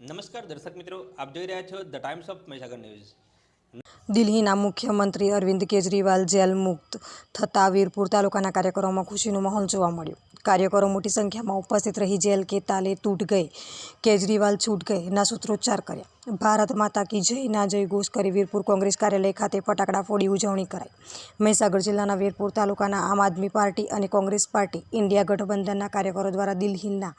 નમસ્કાર દર્શક મિત્રો, આપ જોઈ રહ્યા છો the Times of Mahisagar news. દિલ્હીના મુખ્યમંત્રી અરવિંદ કેજરીવાલ જેલ મુક્ત થતાં વીરપુર તાલુકાના કાર્યકરોમાં ખુશીનો માહોલ જોવા મળ્યો. કાર્યકરો મોટી સંખ્યામાં ઉપસ્થિત રહી જેલ કે તાલે તૂટ ગઈ. કેજરીવાલ છૂટ ગઈ ના સૂત્રોચ્ચાર કર્યા. ભારત માતા કી જય, ના જય ઘોષ કરી વીરપુર કોંગ્રેસ કાર્યાલય ખાતે ફટાકડા ફોડી ઉજવણી કરાઈ. મહીસાગર જિલ્લાના વીરપુર તાલુકાના આમ આદમી પાર્ટી અને કોંગ્રેસ પાર્ટી ઇન્ડિયા ગઠબંધનના કાર્યકરો દ્વારા દિલ્હીના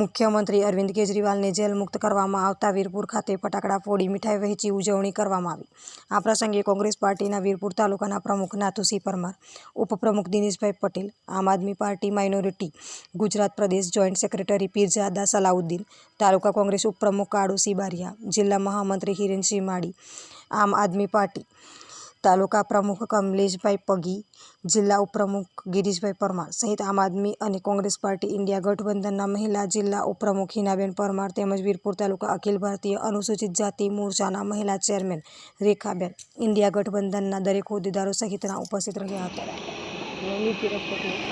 મુખ્યમંત્રી અરવિંદ કેજરીવાલને જેલ મુક્ત કરવામાં આવતા વીરપુર ખાતે ફટાકડા ફોડી મીઠાઈ વહેંચી ઉજવણી કરવામાં આવી. આ પ્રસંગે કોંગ્રેસ પાર્ટીના વીરપુર તાલુકાના પ્રમુખ નાથુસિંહ પરમાર, ઉપપ્રમુખ દિનેશભાઈ પટેલ, આમ આદમી પાર્ટી માઇનોરિટી, ગુજરાત પ્રદેશ જોઈન્ટ સેક્રેટરી પીરજાદા સલાઉદ્દીન, તાલુકા કોંગ્રેસ ઉપપ્રમુખ કાળુસિંહ બારિયા જિલ્લા મહામંત્રી હિરેનસિંહ માળી, આમ આદમી પાર્ટી, તાલુકા પ્રમુખ કમલેશભાઈ પગી, જિલ્લા ઉપપ્રમુખ ગિરીશભાઈ પરમાર સહિત આમ આદમી અને કોંગ્રેસ પાર્ટી ઇન્ડિયા ગઠબંધનના મહિલા, જિલ્લા ઉપપ્રમુખ હિનાબેન પરમાર તેમજ વીરપુર તાલુકા અખિલ ભારતીય અનુસૂચિત જાતિ મોરચાના મહિલા ચેરમેન રેખાબેન ઇન્ડિયા ગઠબંધનના દરેક હોદ્દેદારો સહિતના ઉપસ્થિત રહ્યા હતા.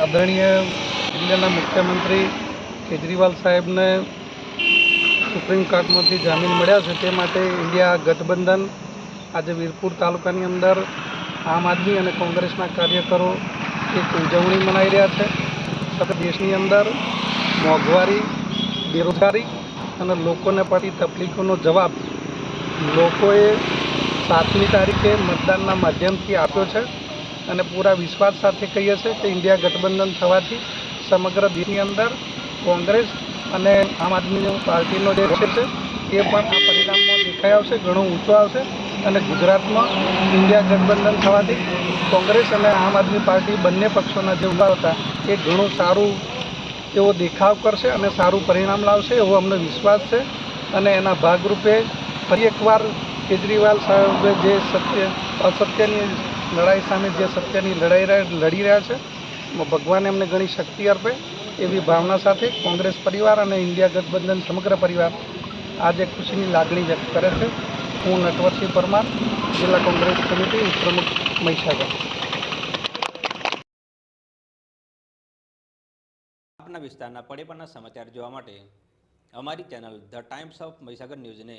આદરણીય જિલ્લાના મુખ્યમંત્રી કેજરીવાલ સાહેબને સુપ્રીમ કોર્ટમાંથી જામીન મળ્યા છે તે માટે ઇન્ડિયા ગઠબંધન આજે વીરપુર તાલુકાની અંદર આમ આદમી અને કોંગ્રેસના કાર્યકરો એક ઉજવણી મનાવી રહ્યા છે. સાથે દેશની અંદર મોંઘવારી, બેરોજગારી અને લોકોને પડતી તકલીફોનો જવાબ લોકોએ સાતમી તારીખે મતદાનના માધ્યમથી આપ્યો છે અને પૂરા વિશ્વાસ સાથે કહીએ છીએ કે ઇન્ડિયા ગઠબંધન થવાથી સમગ્ર દેશની અંદર કોંગ્રેસ અને આમ આદમી પાર્ટીનો જે છે, એ પણ આ પરિણામમાં દેખાઈ આવશે, ઘણો ઊંચો આવશે. અને ગુજરાતમાં ઇન્ડિયા ગઠબંધન થવાથી કોંગ્રેસ અને આમ આદમી પાર્ટી બંને પક્ષોના જે ઊભા હતા, એ ઘણું સારું એવો દેખાવ કરશે અને સારું પરિણામ લાવશે એવો અમને વિશ્વાસ છે. અને એના ભાગરૂપે ફરી એકવાર કેજરીવાલ સાહેબે જે સત્ય, અસત્યની લડાઈ સામે જે સત્યની લડાઈ લડી રહ્યા છે, ભગવાન એમને ઘણી શક્તિ આપે. એવી ભાવના સાથે કોંગ્રેસ પરિવાર અને ઇન્ડિયા ગઠબંધન સમગ્ર પરિવાર આજે ખુશીની લાગણી વ્યક્ત કરે છે. હું નટવરસિંહ પરમાર, જિલ્લા કોંગ્રેસ સમિતિ પ્રમુખ મહીસાગર. આપના વિસ્તારના પડે પણના સમાચાર જોવા માટે અમારી channel the Times of Mahisagar ન્યૂઝને